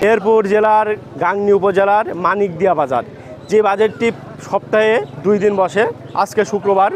মেহেরপুর জেলার গাংনি উপজেলার মানিকদিয়া বাজার। যে বাজারটি সপ্তাহে দুই দিন বসে আজকে শুক্রবার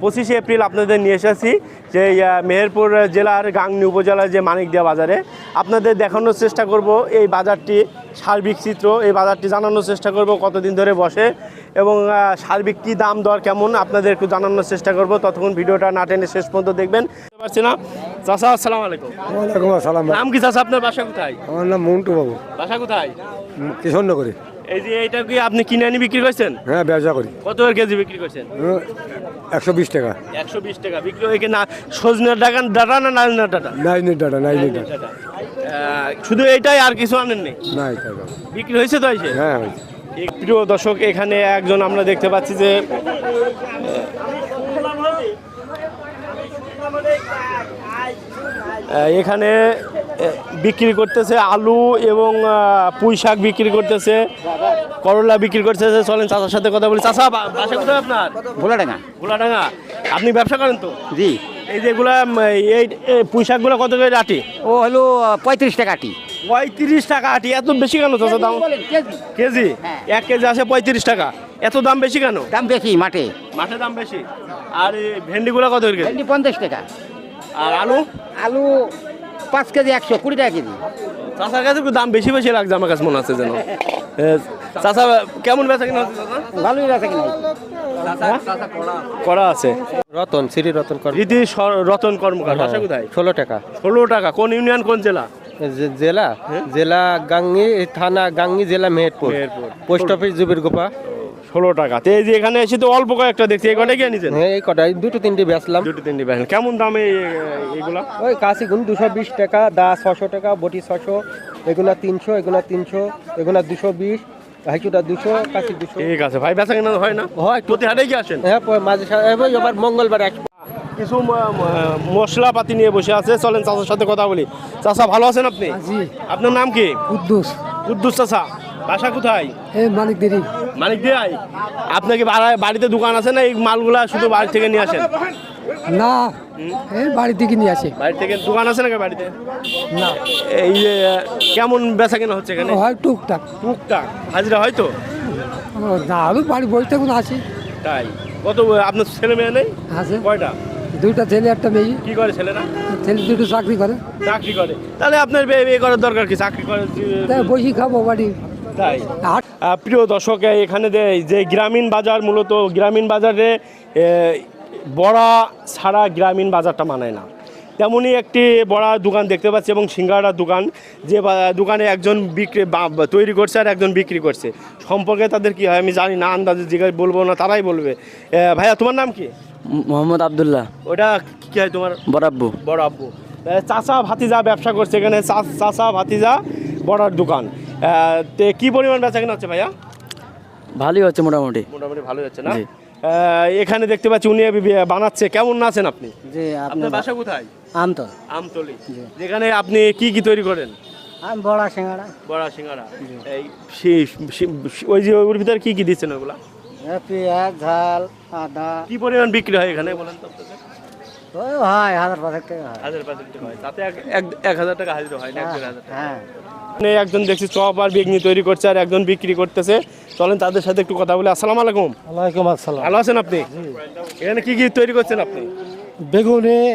পঁচিশে এপ্রিল আপনাদের নিয়ে এসেছি যে মেহেরপুর জেলার গাংনী উপজেলার যে মানিকদিয়া বাজারে। আপনাদের দেখানোর চেষ্টা করব এই বাজারটি সার্বিক চিত্র এই বাজারটি জানানোর চেষ্টা করব কতদিন ধরে বসে এবং সার্বিক কী দাম দর কেমন আপনাদের একটু জানানোর চেষ্টা করব। ততক্ষণ ভিডিওটা না টেনে শেষ পর্যন্ত দেখবেন। পারছি না? চাষা আসসালাম আলাইকুম। ওয়ালাইকুম আসসালাম নাম কি চাষা আপনার? বাসা কোথায়? আমার নাম মন্টু বাবু। বাসা কোথায়? কিশোরনগরী। এই যে এইটা কি আপনি কিনে আনি বিক্রি করছেন? হ্যাঁ ব্যবসা করি। কত করে কেজি বিক্রি করছেন? একশো বিশ টাকা। একশো বিশ টাকা। বিক্রি হয়ে কি না? সজনের ডাকা ডাটা না নাজনের ডাটা? নাইনের ডাটা নাইনের ডাটা। শুধু এইটাই আর কিছু আনেন নেই নাই টাকা বিক্রি হয়েছে তো হয়েছে হ্যাঁ হয়েছে। প্রিয় দর্শক এখানে একজন আমরা দেখতে পাচ্ছি যে এখানে বিক্রি করতেছে আলু এবং পুঁই শাক বিক্রি করতেছে। করলা বিক্রি করতেছে চলেন চাচার সাথে কথা বলি। চাচা বা- বাসা কোথায় আপনার? ভোলাডাঙ্গা। গোলাডাঙ্গা আপনি ব্যবসা করেন তো? জি। এই যেগুলা উম, এই এই কত করে আটি? ও হলো পঁয়ত্রিশ টাকা টি পঁয়ত্রিশ টাকা আটি। এত বেশি কেন চাচা দাম? কেজি হ্যাঁ। এক কেজি আছে পঁয়ত্রিশ টাকা। এত দাম বেশি কেন? দাম বেশি মাঠে। মাঠে দাম বেশি। আর এই ভেন্ডিগুলো কত করে? কেজি ভেন্ডি পঞ্চাশ টাকা। আর আলু? আলু পাঁচ কেজি একশো কুড়ি টাকা কেজি। চাষার কাছে একটু দাম বেশি বেশি লাগছে আমার কাছে মনে আছে যেন। চাচা কেমন বেচা কিনা হচ্ছে ভালোই আছে কিনা। করা আছে। রতন শ্রী রতন রীতি রতন কর্মকার বাসা কোথায়? ষোলো টাকা। ষোলো টাকা কোন ইউনিয়ন কোন জেলা? জেলা? জেলা গাঙ্গি থানা গাঙ্গি জেলা মেহেরপুর। পোস্ট অফিস জুবির গোপা। ষোলো টাকা। তো এই যে এখানে এসে তো অল্প কয়েকটা দেখছি এই কটাই গিয়ে নিছেন? হ্যাঁ এই কটাই দুটো তিনটে বেচলাম দুটো তিনটি বেচেন কেমন দামে এগুলা? ওই কাশি গুণ দুশো বিশ টাকা দা ছশো টাকা বটি ছশো এগুলা তিনশো এগুলা তিনশো এগুলা দুশো বিশ হাইচুটা দুশো কাশি দুশো। ঠিক আছে ভাই বেচা কিনা হয় না? হয়। প্রতি কি আসেন? হ্যাঁ মাঝে এবার এবার মঙ্গলবার এক কিছু মশলাপাতি নিয়ে বসে আছে। চলেন চাচার সাথে কথা বলি। চাচা ভালো আছেন আপনি? জি। আপনার নাম কি? কুদ্দুস। কুদ্দুস চাচা। বাসা কোথায়? মালিক দেরি। মানিক দিয়াই? আপনাকে বাড়া- বাড়িতে দোকান আছে না এই মালগুলা শুধু বাড়ি থেকে নিয়ে আসেন? না এই বাড়ি থেকে নিয়ে আসে। বাড়ি থেকে দোকান আছে নাকি বাড়িতে? না। এই যে কেমন বেচা কেনা হচ্ছে এখানে? হয় টুকটাক। টুকটাক। হাজিরা হয় তো? না আমি বাড়ি বসে থাকুন আছি তাই। কত আপনার ছেলে মেয়ে নেই? আছে। কয়টা? দুইটা ছেলে একটা মেয়ে। কি করে ছেলেরা? ছেলে দুটো চাকরি করে। চাকরি করে। তাহলে আপনার বিয়ে করার দরকার কি? চাকরি করে বসি খাব বাড়ি। তাই? প্রিয় দর্শক এখানে যে- গ্রামীণ বাজার মূলত গ্রামীণ বাজারে বড়া ছাড়া গ্রামীণ বাজারটা মানায় না। তেমনই একটি বড়া দোকান দেখতে পাচ্ছি এবং সিঙ্গাড়ার দোকান যে দোকানে একজন বিক্রি তৈরি করছে আর একজন বিক্রি করছে। সম্পর্কে তাদের কি হয় আমি জানি না আন্দাজে জিজ্ঞাসা বলব না তারাই বলবে। ভাইয়া তোমার নাম কি? মোহাম্মদ আবদুল্লাহ। ওটা কি হয় তোমার? বরাব্বু বড় আব্বু এ, চাচা ভাতিজা ব্যবসা করছে এখানে চা- চাচা ভাতিজা বড়ার দোকান। কি পরিমাণ বেচা কেনা হচ্ছে ভাইয়া? ভালোই হচ্ছে মোটামুটি। মোটামুটি ভালো যাচ্ছে না? এখানে দেখতে পাচ্ছি উনি বানাচ্ছে। কেমন আছেন আপনি? জি আপনার বাসা কোথায়? আমতো আমতলি। যেখানে আপনি কি কি তৈরি করেন? আমি বড়া সিঙ্গাড়া। বড়া সিঙ্গারা এই ওই যে ওর ভিতরে কি কি দিচ্ছেন ওগুলা? পেঁয়াজ ঝাল আদা। কি পরিমাণ বিক্রি হয় এখানে বলেন তো হয় হাজার পাঁচেক টাকা হয়। হাজার পাঁচ টাকা হয়। তাতে এক- এক- এক হাজার টাকা হাজির হয় না এক হাজার টাকা। হ্যাঁ একজন দেখছি চপ আর বেগনি তৈরি করছে আর একজন বিক্রি করতেছে। চলেন তাদের সাথে একটু কথা বলি। আসসালামু আলাইকুম। ওয়ালাইকুম আসসালাম। ভালো আছেন আপনি? এখানে কি কি তৈরি করছেন আপনি? বেগুনি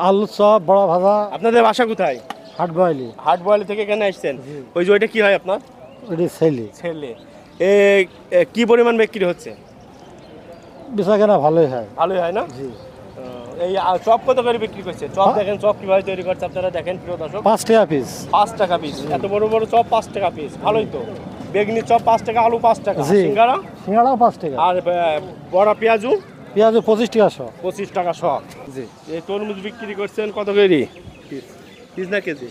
আলু চপ বড় ভাজা। আপনাদের বাসা কোথায়? হাট বয়লি হাট বয়ালি থেকে এখানে আসছেন? ওই যে ওইটা কি হয় আপনার? এটি ছেলে। ছেলে। এ কি পরিমাণ বিক্রি হচ্ছে? বেচা কেনা ভালোই হয়। ভালোই হয় না? এই চপ কত করে বিক্রি করছে? চপ দেখেন চপ কীভাবে তৈরি করছে আপনারা দেখেন প্রিয় দর্শক। পাঁচ টাকা পিস পাঁচ টাকা পিস এত বড় বড় চপ পাঁচ টাকা পিস ভালোই তো। বেগনি চপ পাঁচ টাকা আলু পাঁচ টাকা। সিঙ্গারা? সিঙ্গাড়াও পাঁচ টাকা। আর বড়া পেঁয়াজু? পেঁয়াজ পঁচিশ টাকা শো। পঁচিশ টাকা শ। জি। এই তরমুজ বিক্রি করছেন কত করে? পিস পিস না কেজি?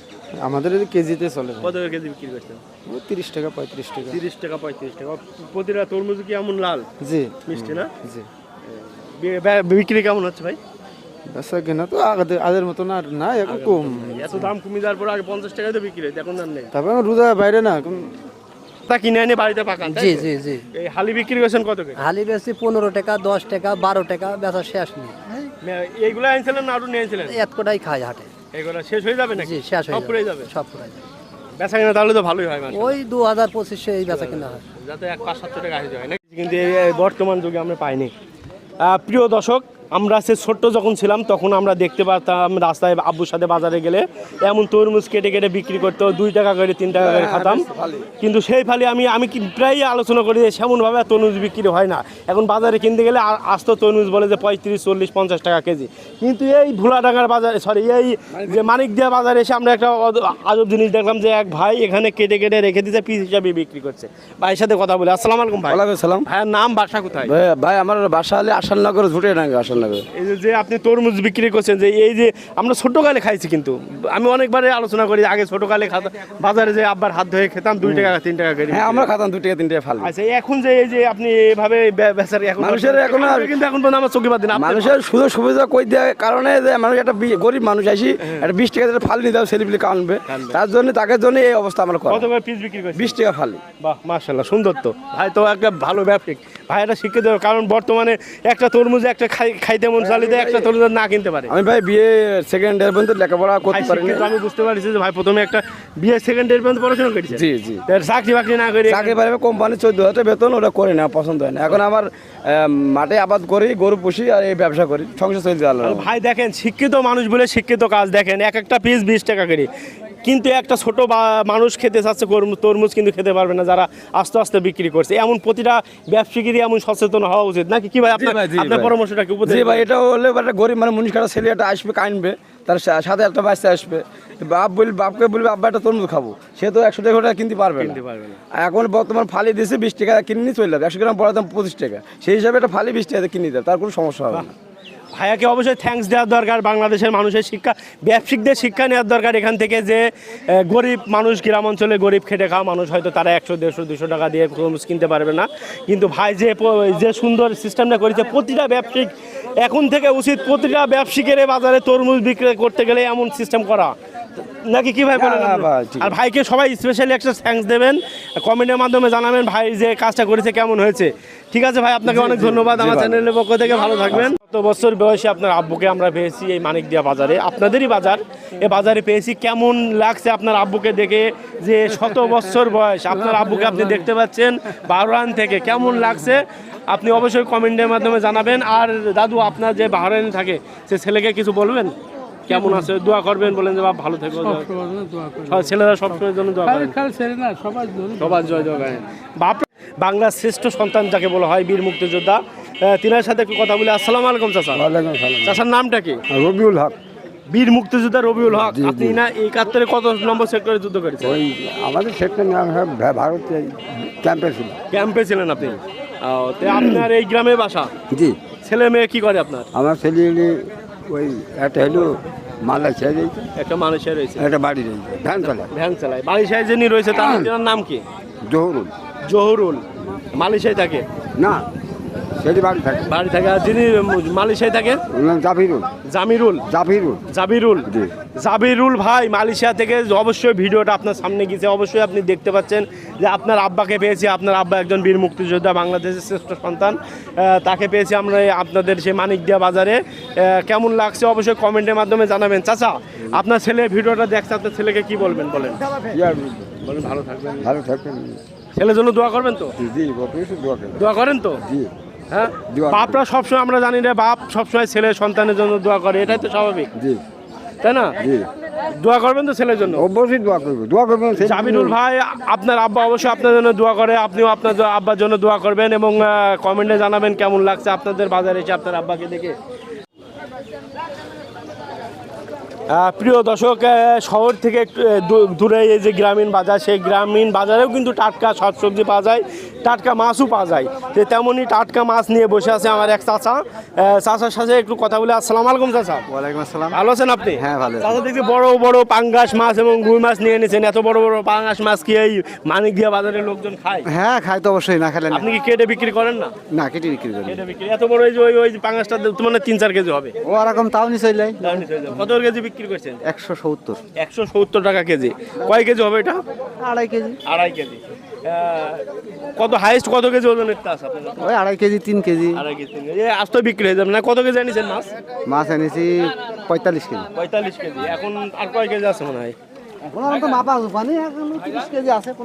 আমাদের কেজিতে চলে। কত করে কেজি বিক্রি করছেন? তিরিশ টাকা পঁয়ত্রিশ টাকা। তিরিশ টাকা পঁয়ত্রিশ টাকা। প্রতিটা তরমুজ কি এমন লাল? জি। মিষ্টি না? জি। বিক্রি কেমন হচ্ছে ভাই? বেচা কেনা তো আগের আগের মতন আর না এখন কম। এত দাম কমে যাওয়ার পর আগে পঞ্চাশ টাকায় তো বিক্রি হতো এখন দাম নেই। তারপরে রোজা বাইরে না এখন তা কিনে এনে বাড়িতে পাকান জি জি জি। এই হালি বিক্রি করছেন কত করে? হালি বেশি পনেরো টাকা দশ টাকা বারো টাকা বেচা শেষ নেই। এইগুলো আনছিলেন না আরও নিয়ে আনছিলেন? এত কটাই খায় হাটে। এগুলো শেষ হয়ে যাবে নাকি? জি শেষ হয়ে সব যাবে যাবে? সব পুরাই যাবে। বেচা কিনা তাহলে তো ভালোই হয় মানে ওই দু হাজার পঁচিশশো এই বেচা কিনা হয়। যাতে এক পাঁচ সাতশো টাকা আসে হয় না কিন্তু বর্তমান যুগে আমরা পাইনি। আহ, প্রিয় দর্শক আমরা সে ছোট্ট যখন ছিলাম তখন আমরা দেখতে পারতাম রাস্তায় আব্বুর সাথে বাজারে গেলে এমন তরমুজ কেটে কেটে বিক্রি করতো দুই টাকা করে তিন টাকা করে খাতাম। কিন্তু সেই ফালে আমি আমি কি প্রায় আলোচনা করি যে সেমনভাবে তরমুজ বিক্রি হয় না। এখন বাজারে কিনতে গেলে আ- আস্ত তরমুজ বলে যে পঁয়ত্রিশ চল্লিশ পঞ্চাশ টাকা কেজি। কিন্তু এই ভোলাডাঙ্গার বাজারে সরি এই যে মানিকদিয়া বাজারে এসে আমরা একটা অদ- আজব জিনিস দেখলাম যে এক ভাই এখানে কেটে কেটে রেখে দিতে পিস হিসাবে বিক্রি করছে। ভাইয়ের সাথে কথা বলে। আসসালাম আলাইকুম ভাই। ওয়ালাইকুম সালাম ভাইয়ের নাম বাসা কোথায়? ভাই ভাই আমার বাসা হলে আসাননগর ঝুটে ডাঙ্গা আসাননগর এই যে- আপনি তরমুজ বিক্রি করছেন যে এই যে আমরা ছোটকালে খাইছি কিন্তু। আমি অনেকবারে আলোচনা করি আগে ছোটকালে খাতা বাজারে যে আব্বার হাত ধরে খেতাম দুই টাকা তিন টাকা করে হ্যাঁ আমরা খাতাম দু টাকা তিন টাকা ফাল আচ্ছা এখন যে এই যে আপনি এভাবে বেচার এখন মানুষের এখন আর- কিন্তু এখন পর্যন্ত আমার চোখে বাদ দিন মানুষের সুযোগ সুবিধা কই দেওয়ার কারণে যে মানুষ একটা গরিব মানুষ আসি একটা বিশ টাকা ফাল নিতে হবে ছেলেপিলি কানবে। তার জন্য তাকে জন্য এই অবস্থা আমরা করি কত করে পিস বিক্রি করছি বিশ টাকা ফালি। বাহ মাশাল্লাহ সুন্দর তো। ভাই তো একটা ভালো ব্যবসায়িক। ভাই এটা শিক্ষিত কারণ বর্তমানে একটা তরমুজ একটা খাই- খাইতে মন চালিতে একটা তরমুজ না কিনতে পারে। আমি ভাই বিয়ে সেকেন্ড ইয়ার পর্যন্ত লেখাপড়া করতে পারি শিক্ষিত আমি বুঝতে পারছি যে ভাই প্রথমে একটা বিয়ে সেকেন্ড ইয়ার পর্যন্ত পড়াশোনা করেছে। জি জি। তার চাকরি বাকরি না করে চাকরি পারে কোম্পানি চোদ্দ হাজার বেতন ওটা করে না পছন্দ হয় না। এখন আমার মাঠে আবাদ করি গরু পুষি আর এই ব্যবসা করি। সংসার চলছে ভাই দেখেন শিক্ষিত মানুষ বলে শিক্ষিত কাজ দেখেন এক একটা পিস বিশ টাকা করে। কিন্তু একটা ছোট মানুষ খেতে চাচ্ছে তরমুজ কিন্তু খেতে পারবে না যারা আস্তে আস্তে বিক্রি করছে। এমন প্রতিটা ব্যবসায়ীরই এমন সচেতন হওয়া উচিত নাকি? কি ভাই আপনার আপনার পরামর্শটা কি উপদেশ ভাই এটা হলে একটা গরিব মানে মুনিশ কাটা ছেলে একটা আসবে কানবে তার সাথে একটা বাচ্চা আসবে। বাপ বলি বাপকে বলবে আব্বা একটা তরমুজ খাব। সে তো একশো টাকা কিনতে পারবে এখন বর্তমান ফালি দিয়েছে বিশ টাকা কিনে চলে যাবে। একশো গ্রাম পড়ার দাম পঁচিশ টাকা। সেই হিসাবে একটা ফালি বিশ টাকা কিনে দেবে তার কোনো সমস্যা হবে না। ভাইয়াকে অবশ্যই থ্যাঙ্কস দেওয়ার দরকার বাংলাদেশের মানুষের শিক্ষা ব্যবসায়িকদের শিক্ষা নেওয়ার দরকার এখান থেকে যে গরিব মানুষ গ্রাম অঞ্চলে গরিব খেটে খাওয়া মানুষ হয়তো তারা একশো দেড়শো দুশো টাকা দিয়ে তরমুজ কিনতে পারবে না। কিন্তু ভাই যে যে সুন্দর সিস্টেমটা করেছে প্রতিটা ব্যবসায়িক এখন থেকে উচিত প্রতিটা ব্যবসায়িকের বাজারে তরমুজ বিক্রি করতে গেলে এমন সিস্টেম করা। নাকি কি ভাই বলেন আর ভাইকে সবাই স্পেশালি একটা থ্যাঙ্কস দেবেন। কমেন্টের মাধ্যমে জানাবেন ভাই যে কাজটা করেছে কেমন হয়েছে। ঠিক আছে ভাই আপনাকে অনেক ধন্যবাদ আমার চ্যানেলের পক্ষ থেকে ভালো থাকবেন। কত বছর বয়সে আপনার আব্বুকে আমরা পেয়েছি এই মানিকদিয়া বাজারে। আপনাদেরই বাজার। এ বাজারে পেয়েছি কেমন লাগছে আপনার আব্বুকে দেখে? যে শত বছর বয়স আপনার আব্বুকে আপনি দেখতে পাচ্ছেন বাহরান থেকে। কেমন লাগছে? আপনি অবশ্যই কমেন্টের মাধ্যমে জানাবেন। আর দাদু আপনার যে বাহরাইনে থাকে সে ছেলেকে কিছু বলবেন? কেমন আছে? দোয়া করবেন বলেন যে বাপ ভালো থেকো। সব ছেলেরা সবসময়ের জন্য দোয়া করেন। সবার জয় জয় করেন বাংলার শ্রেষ্ঠ সন্তান যাকে বলা হয় বীর মুক্তিযোদ্ধা তিনার সাথে একটু কথা বলি। আসসালাম আলাইকুম চাচা। চাচার নামটা কি? রবিউল হক। বীর মুক্তিযোদ্ধা রবিউল হক। আপনি না একাত্তরে কত নম্বর সেক্টরে যুদ্ধ করেছেন? ওই আমাদের সেক্টর নাম ভারত ক্যাম্পে ছিল ক্যাম্পে ছিলেন আপনি। তো আপনার এই গ্রামে বাসা? জি। ছেলে মেয়ে কি করে আপনার? আমার ছেলে ওই একটা হলো মালা ছেড়ে একটা মানুষের রয়েছে। একটা বাড়ি রয়েছে ভ্যান চালায়। ভ্যান চালায়। বালিশাই যিনি রয়েছে তার নাম কি? জহুরুল। জহুরুল। মালিশাই থাকে? না। সেটি বাড়ি থাকে। বাড়ি থাকে। আর যিনি মালিশাই থাকে? জাফিরুল। জামিরুল। জাফিরুল। জাবিরুল জি। জাবিরুল ভাই মালয়েশিয়া থেকে অবশ্যই ভিডিওটা আপনার সামনে গিয়েছে। অবশ্যই আপনি দেখতে পাচ্ছেন যে আপনার আব্বাকে পেয়েছি। আপনার আব্বা একজন বীর মুক্তিযোদ্ধা বাংলাদেশের শ্রেষ্ঠ সন্তান। তাকে পেয়েছি আমরা আপনাদের সেই মানিকদিয়া বাজারে। কেমন লাগছে অবশ্যই কমেন্টের মাধ্যমে জানাবেন। চাচা আপনার ছেলে ভিডিওটা দেখছে আপনার ছেলেকে কি বলবেন বলেন? ভালো থাকবেন। ভালো থাকবেন। ছেলের জন্য দোয়া করবেন তো? জি দোয়া করেন দোয়া করেন তো? জি। হ্যাঁ। বাপরা সবসময় আমরা জানি রে বাপ সবসময় ছেলে সন্তানের জন্য দোয়া করে এটাই তো স্বাভাবিক। জি। তাই না? জি। দোয়া করবেন তো ছেলের জন্য? অবশ্যই দোয়া করব। দোয়া করবেন জামিনুল ভাই আপনার আব্বা অবশ্যই আপনার জন্য দোয়া করে আপনিও আপনার আব্বার জন্য দোয়া করবেন এবং কমেন্টে জানাবেন কেমন লাগছে আপনাদের বাজারে এসে আপনার আব্বাকে দেখে। প্রিয় দর্শক শহর থেকে একটু দূরে এই যে গ্রামীণ বাজার সেই গ্রামীণ বাজারেও কিন্তু টাটকা শাকসবজি পাওয়া যায় টাটকা মাছও পাওয়া যায়। তো তেমনই টাটকা মাছ নিয়ে বসে আছে আমার এক চাচা। চাচার সাথে একটু কথা বলে। আসসালাম আলাইকুম চাচা। ওয়ালাইকুম আসসালাম। ভালো আছেন আপনি? হ্যাঁ, ভালো। চাচা দেখছি বড় বড় পাঙ্গাস মাছ এবং রুই মাছ নিয়ে এনেছেন। এত বড় বড় পাঙ্গাস মাছ কি এই মানিক দিয়া বাজারের লোকজন খায়? হ্যাঁ খায় তো অবশ্যই না খেলেন আপনি কি কেটে বিক্রি করেন না? না কেটে বিক্রি করি কেটে বিক্রি। এত বড় এই যে ওই ওই পাঙ্গাসটা তো মানে তিন চার কেজি হবে? ও রকম তাও নি চলে কত কেজি বিক্রি বিক্রি করছেন? একশো সত্তর। একশো সত্তর টাকা কেজি। কয় কেজি হবে এটা? আড়াই কেজি। আড়াই কেজি। কত হাইস্ট কত কেজি আপনার ওই আড়াই কেজি তিন কেজি। আড়াই কেজি তিন কেজি। আজ তো বিক্রি হয়ে যাবে না। কত কেজি আনিছেন মাছ? মাছ এনেছি পঁয়তাল্লিশ কেজি। পঁয়তাল্লিশ কেজি। এখন আর কয় কেজি আছে মনে হয়? এখন এখন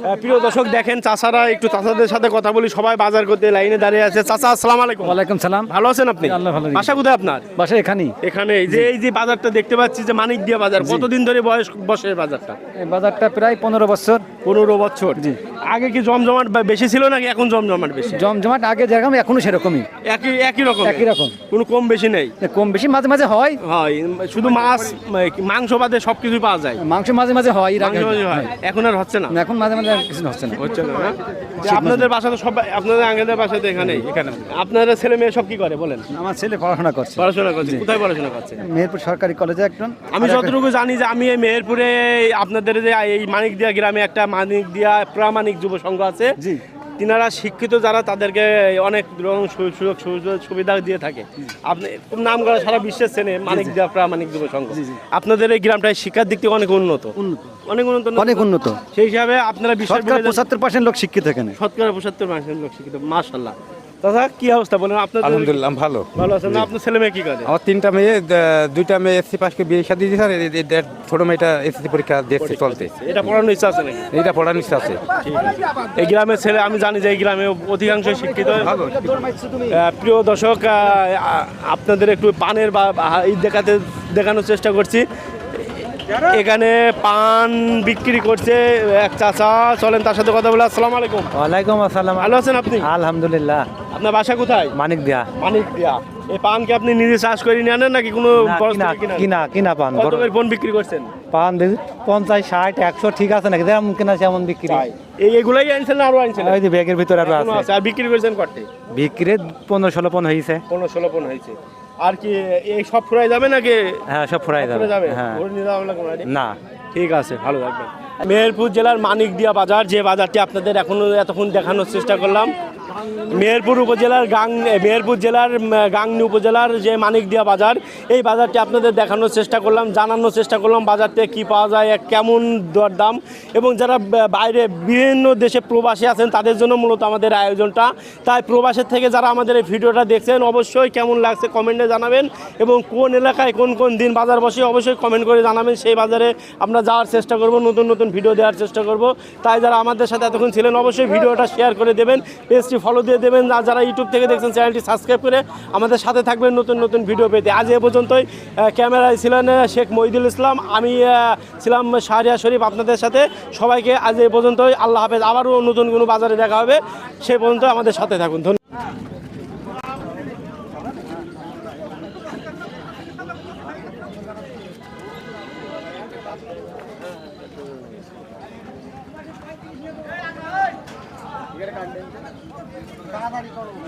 আহ, প্রিয় দর্শক দেখেন চাচারা একটু চাচাদের সাথে কথা বলি সবাই বাজার করতে লাইনে দাঁড়িয়ে আছে। চাচা আসসালাম আলাইকুম। ওয়ালাইকুম সালাম। ভালো আছেন আপনি? আল্লাহ ভালো বাসা কোথায় আপনার? বাসা এখানেই। এখানে এই যে এই যে বাজারটা দেখতে পাচ্ছি যে মানিক দিয়া বাজার কতদিন ধরে বয়স বসে বাজারটা? এই বাজারটা প্রায় পনেরো বছর। পনেরো বছর। আগে কি জমজমাট বা বেশি ছিল নাকি এখন জমজমাট বেশি? জমজমাট আগে যেরকম এখনও সেরকমই। একই একই রকম? একই রকম। কোনো কম বেশি নেই? কম বেশি মাঝে মাঝে হয়। হয় শুধু মাছ মাংস বাদে সব কিছুই পাওয়া যায়। মাংস মাঝে মাঝে হয় এর আগে মাংস মাঝে হয় হয়। এখন আর হচ্ছে না? এখন মাঝে মাঝে কিছু হচ্ছে না। হচ্ছে না না? যে আপনাদের বাসা তো সব আপনাদের বাসা তো এখানেই। এখানে। আপনাদের ছেলে মেয়ে সব কি করে বলেন? আমার ছেলে পড়াশোনা করছে। পড়াশোনা করছে। কোথায় পড়াশোনা করছে? মেহেরপুর সরকারি কলেজে একজন। আমি যতটুকু জানি যে আমি এই মেহেরপুরে আপনাদের যে এই মানিকদিয়া গ্রামে একটা মানিকদিয়া প্রামাণিক যুব সংঘ আছে। জি। তিনারা শিক্ষিত যারা তাদেরকে অনেক রকম সুযোগ সুযোগ সুবিধা- দিয়ে থাকে। আপনি খুব নাম করা সারা বিশ্বের শ্রেণি মানিক দেওয়া প্রামাণিক যুব সংঘ। আপনাদের এই গ্রামটায় শিক্ষার দিক থেকে অনেক উন্নত। অনেক উন্নত অনেক উন্নত। সেই হিসাবে আপনারা বিশ্বের পঁচাত্তর পার্সেন্ট লোক শিক্ষিত এখানে। শতকরা পঁচাত্তর পার্সেন্ট লোক শিক্ষিত মাশাল্লাহ দাদা কি অবস্থা বলেন আপনার আলহামদুলিল্লাহ ভালো। ভালো আছেন না? আপনার ছেলে মেয়ে কি করে? আমার তিনটা মেয়ে দুইটা মেয়ে এসসি পাস করে বিয়ে শাদী দিয়েছে আর এ- এ- এ- ছোট মেয়েটা এসএসসি পরীক্ষা চলতে। এটা পড়ানোর ইচ্ছা আছে নাকি? পড়ার ইচ্ছা আছে। এই গ্রামের ছেলে আমি জানি যে এই গ্রামে অধিকাংশ শিক্ষিত। প্রিয় দর্শক আপনাদের একটু পানের বা বা এই দেখাতে দেখানোর চেষ্টা করছি। এখানে পান বিক্রি করছে এক চাচা। চলেন তার সাথে কথা বলে। আসসালামু আলাইকুম। ওয়ালাইকুম আসসালাম। ভালো আছেন আপনি? আলহামদুলিল্লাহ। আপনার বাসা কোথায়? মানিক দিয়া মানিক দিয়া এই পান কি আপনি নিজে চাষ করে নিয়ে আনেন নাকি কোনো কিনে? কিনা পান কত করে পণ বিক্রি করছেন? পান পঞ্চাশ ষাট একশো ঠিক আছে নাকি? যেমন কিনা সেমন বিক্রি। এই এগুলাই আনছেন না আরও আনছেন? ওই যে ব্যাগের ভিতরে আরও আছে। আর বিক্রি করেছেন কটে? বিক্রি পনেরো ষোলো পন হয়েছে পনেরো ষোলো পণ হয়েছে আর কি এই সব ফুরাই যাবে নাকি? হ্যাঁ সব ফুরাই যাবে। হ্যাঁ? না। ঠিক আছে ভালো থাকবেন। মেহেরপুর জেলার মানিকদিয়া বাজার, যে বাজারটি আপনাদের এখনও এতক্ষণ দেখানোর চেষ্টা করলাম। মেহেরপুর উপজেলার গাং, মেহেরপুর জেলার গাংনী উপজেলার যে মানিকদিয়া বাজার, এই বাজারটি আপনাদের দেখানোর চেষ্টা করলাম, জানানোর চেষ্টা করলাম বাজারতে কী পাওয়া যায় কেমন দরদাম এবং যারা বাইরে বিভিন্ন দেশে প্রবাসী আছেন, তাদের জন্য মূলত আমাদের আয়োজনটা। তাই প্রবাসের থেকে যারা আমাদের এই ভিডিওটা দেখছেন, অবশ্যই কেমন লাগছে কমেন্টে জানাবেন এবং কোন এলাকায় কোন কোন দিন বাজার বসে অবশ্যই কমেন্ট করে জানাবেন। সেই বাজারে আমরা যাওয়ার চেষ্টা করব, নতুন নতুন ভিডিও দেওয়ার চেষ্টা করব। তাই যারা আমাদের সাথে এতক্ষণ ছিলেন অবশ্যই ভিডিওটা শেয়ার করে দেবেন, পেজটি ফলো দিয়ে দেবেন। আর যারা ইউটিউব থেকে দেখছেন চ্যানেলটি সাবস্ক্রাইব করে আমাদের সাথে থাকবেন নতুন নতুন ভিডিও পেতে। আজ এ পর্যন্তই। ক্যামেরায় ছিলেন শেখ মহিদুল ইসলাম। আমি ছিলাম শাহরিয়া শরীফ আপনাদের সাথে। সবাইকে আজ এ পর্যন্তই। আল্লাহ হাফেজ। আবারও নতুন কোনো বাজারে দেখা হবে। সে পর্যন্ত আমাদের সাথে থাকুন। ধন্যবাদ। করো